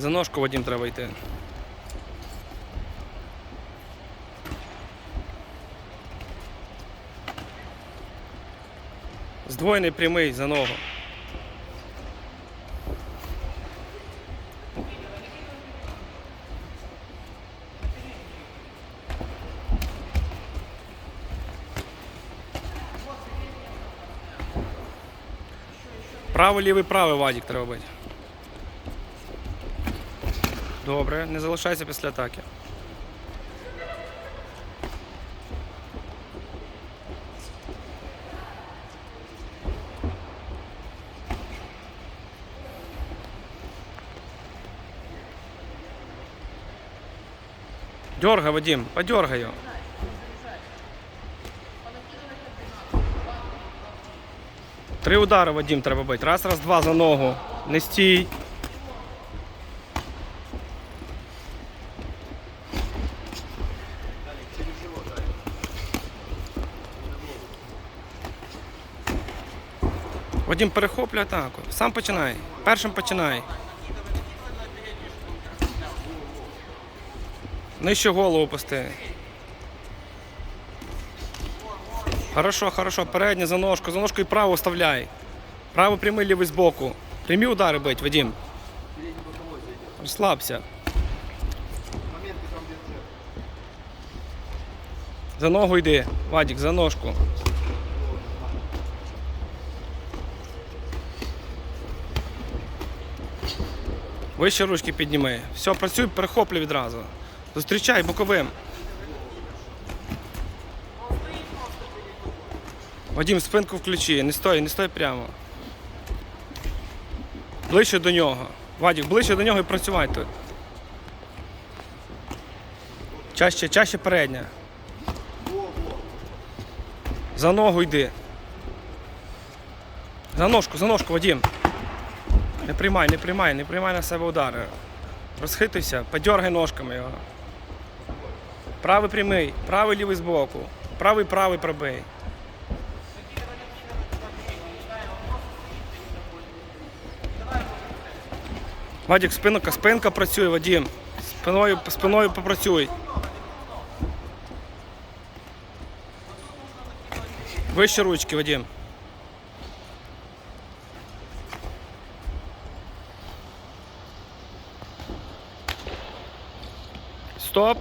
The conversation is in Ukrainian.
За ножку Вадим треба йти. Здвоєний прямий за ногу. Правий, лівий, правий Вадік треба бити. Добре, не залишайся після атаки. Дергай, Вадим, подергай його. Три удари, Вадим, треба бити. Раз, раз, два за ногу. Не стій. Вадим, перехоплюй атаку. Сам починай. Першим починай. Нижче голову пусти. Хорошо, хорошо. Переднє за ножку. За ножку і право вставляй. Право прямий, лівий збоку. Прямі удари бить, Вадим. Розслабся. За ногу йди, Вадик, за ножку. Вище ручки підніми. Все, працюй, перехоплюй відразу. Зустрічай боковим. Вадим, спинку включи, не стой, не стой прямо. Ближче до нього. Вадик, ближче до нього і працювай тут. Чаще, чаще передня. За ногу йди. За ножку, за ножку, Вадим. Не приймай, не приймай, не приймай на себе удари. Розхитуйся, подергай ножками його. Правий прямий, правий лівий збоку. Правий правий пробий. Вадик, спинка, спинка працює, Вадим. Спиною, спиною попрацюй. Вище ручки, Вадим. Стоп.